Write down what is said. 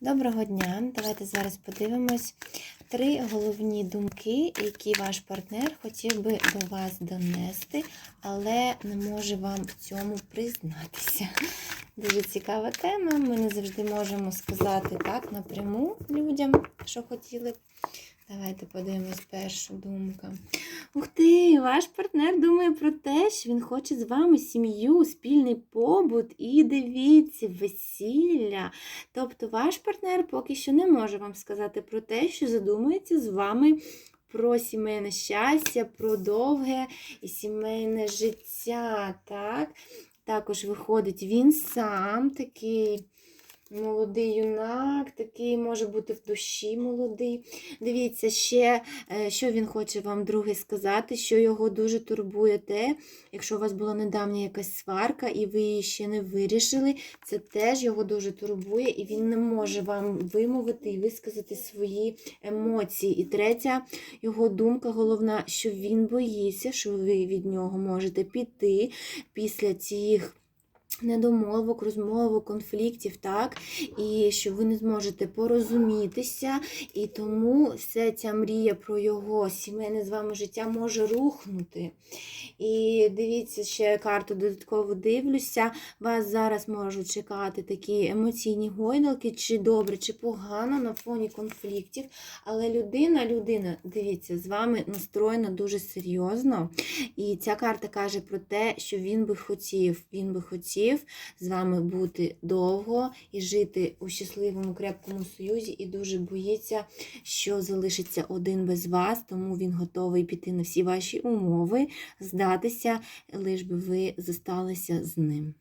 Доброго дня! Давайте зараз подивимось три головні думки, які ваш партнер хотів би до вас донести, але не може вам в цьому признатися. Дуже цікава тема. Ми не завжди можемо сказати так напряму людям, що хотіли б. Давайте подивимось першу думку. Ух ти, ваш партнер думає про те, що він хоче з вами сім'ю, спільний побут і дивіться, весілля. Тобто ваш партнер поки що не може вам сказати про те, що задумується з вами про сімейне щастя, про довге і сімейне життя. Так? Також виходить він сам такий. Молодий юнак, такий може бути в душі молодий. Дивіться, ще, е, що він хоче вам друге сказати, що його дуже турбує те, якщо у вас була недавня якась сварка, і ви її ще не вирішили, це теж його дуже турбує, і він не може вам вимовити і висказати свої емоції. І третя його думка головна, що він боїться, що ви від нього можете піти після цих недомовок, розмовок, конфліктів, так, і що ви не зможете порозумітися, і тому вся ця мрія про його сімейне з вами життя може рухнути. І дивіться, ще карту додатково дивлюся. Вас зараз можуть чекати такі емоційні гойдалки, чи добре, чи погано на фоні конфліктів. Але людина, людина, дивіться, з вами настроєна дуже серйозно. І ця карта каже про те, що він би хотів, він би хотів з вами бути довго і жити у щасливому крепкому союзі, і дуже боїться, що залишиться один без вас, тому він готовий піти на всі ваші умови, здатися, лиш би ви зосталися з ним.